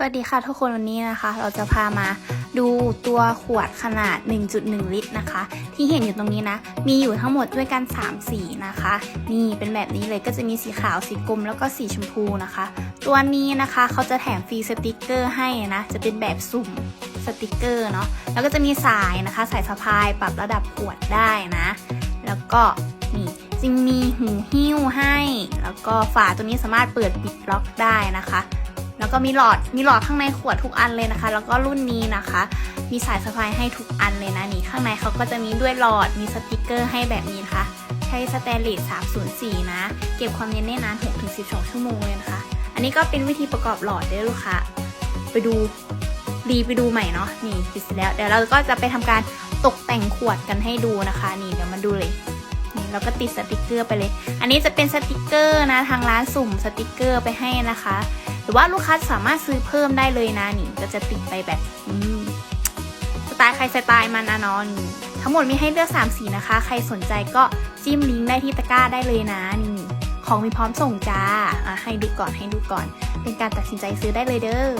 สวัสดีค่ะทุกคนวันนี้นะคะ เราจะพามาดูตัวขวดขนาด 1.1 ลิตรนะคะ ที่เห็นอยู่ตรงนี้นะ มีอยู่ทั้งหมดด้วยกัน 3 สีนะคะ นี่เป็นแบบนี้เลยก็จะมีสีขาวสีกลมแล้วก็สีชมพูนะคะ ตัวนี้นะคะเขาจะแถมฟรีสติกเกอร์ให้นะ จะเป็นแบบสุ่มสติกเกอร์เนาะแล้วก็จะมีสายนะคะ สายสะพายปรับระดับขวดได้นะ แล้วก็นี่จึงมีหูหิ้วให้ แล้วก็ฝาตัวนี้สามารถเปิดปิดล็อกได้นะคะ แล้วก็มีหลอดมีหลอดข้างในขวดทุกอันเลยนะคะ แล้วก็รุ่นนี้นะคะ มีสายสะพายให้ทุกอันเลยนะนี่ข้างในเขาก็จะมีด้วยหลอดมีสติกเกอร์ให้แบบนี้นะคะใช้สแตนเลส304 นะ เก็บความเย็นได้นาน 6-12 ชั่วโมงเลยนะคะ อันนี้ก็เป็นวิธีประกอบหลอดด้วยลูกค้าไปดูรีไปดูใหม่เนาะนี่ปิดเสร็จแล้วเดี๋ยวเราก็จะไปทำการตกแต่งขวดกันให้ดูนะคะ นี่เดี๋ยวมาดูเลย นี่เราก็ติดสติกเกอร์ไปเลย อันนี้จะเป็นสติกเกอร์นะทางร้านสุ่มสติกเกอร์ไปให้นะคะ หรือว่าลูกค้าสามารถซื้อเพิ่มได้เลยนะนี่ก็จะติดไปแบบสไตล์ใครสไตล์มันนะนอนทั้งหมดมีให้เลือก3สีนะคะ ใครสนใจก็จิ้มลิงก์ได้ที่ตะกร้าได้เลยนะนี่ของมีพร้อมส่งจ้าให้ดูก่อนให้ดูก่อน เป็นการตัดสินใจซื้อได้เลยเด้อ